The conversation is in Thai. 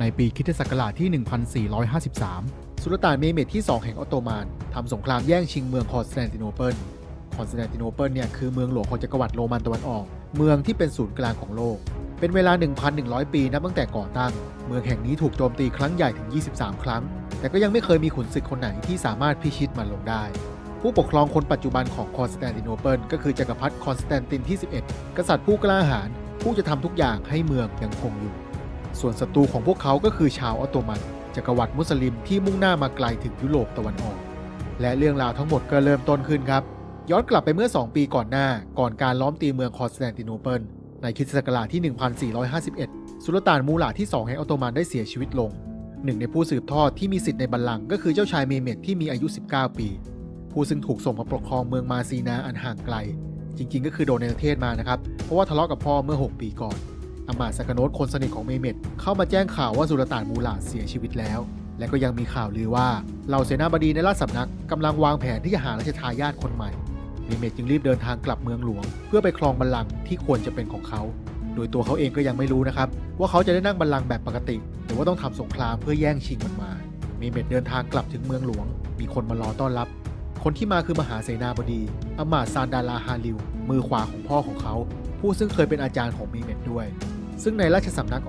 ในปีคริสตศักราชที่ 1453 สุลต่านเมเม็ดที่ 2 แห่งออตโตมันทำสงครามแย่งชิงเมืองคอนสแตนติโนเปิลคอนสแตนติโนเปิลเนี่ยคือเมืองหลวงของจักรวรรดิโรมันตะวันออก เมืองที่เป็นศูนย์กลางของโลก เป็นเวลา 1,100 ปีนับตั้งแต่ก่อตั้ง เมืองแห่งนี้ถูกโจมตีครั้งใหญ่ถึง 23 ครั้ง แต่ก็ยังไม่เคยมีขุนศึกคนไหนที่สามารถพิชิตมันลงได้ ผู้ปกครองคนปัจจุบันของคอนสแตนติโนเปิลก็คือจักรพรรดิคอนสแตนตินที่ 11 กษัตริย์ผู้กล้าหาญผู้จะทำทุกอย่างให้เมืองยังคงอยู่ ส่วนศัตรูของพวกเขาก็คือชาวออตโตมัน จักรวรรดิมุสลิมที่มุ่งหน้ามาไกลถึงยุโรปตะวันออก และเรื่องราวทั้งหมดก็เริ่มต้นขึ้นครับ ย้อนกลับไปเมื่อ 2 ปีก่อนหน้า ก่อนการล้อมตีเมืองคอนสแตนติโนเปิลในคริสตศักราชที่ 1451 สุลต่านมูหลาที่ 2 แห่งออตโตมันได้เสียชีวิตลง หนึ่งในผู้สืบทอดที่มีสิทธิ์ในบัลลังก์ก็คือเจ้าชายเมเม็ดที่มีอายุ 19 ปี ผู้ซึ่งถูกส่งมาปกครองเมืองมาซีนาอันห่างไกล จริง ๆ ก็คือโดนในประเทศมานะครับ เพราะว่าทะเลาะกับพ่อเมื่อ 6 ปีก่อน อามาสกโนตคนสนิทของเมเม็ดเข้ามาแจ้งข่าวว่าสุลต่านมูหลาดเสียชีวิตแล้ว และก็ยังมีข่าวลือว่าเหล่าเสนาบดีในราชสำนักกำลังวางแผนที่จะหาราชทายาทคนใหม่ เมเม็ดจึงรีบเดินทางกลับเมืองหลวง เพื่อไปครองบัลลังก์ที่ควรจะเป็นของเขา โดยตัวเขาเองก็ยังไม่รู้นะครับ ว่าเขาจะได้นั่งบัลลังก์แบบปกติ หรือว่าต้องทำสงครามเพื่อแย่งชิงมันมา เมเม็ดเดินทางกลับถึงเมืองหลวง มีคนมารอต้อนรับ คนที่มาคือมหาเสนาบดีอามาซานดาลาฮาริวมือขวาของพ่อของเขาผู้ซึ่งเคยเป็นอาจารย์ของเมเม็ดด้วย ซึ่งในราชสำนัก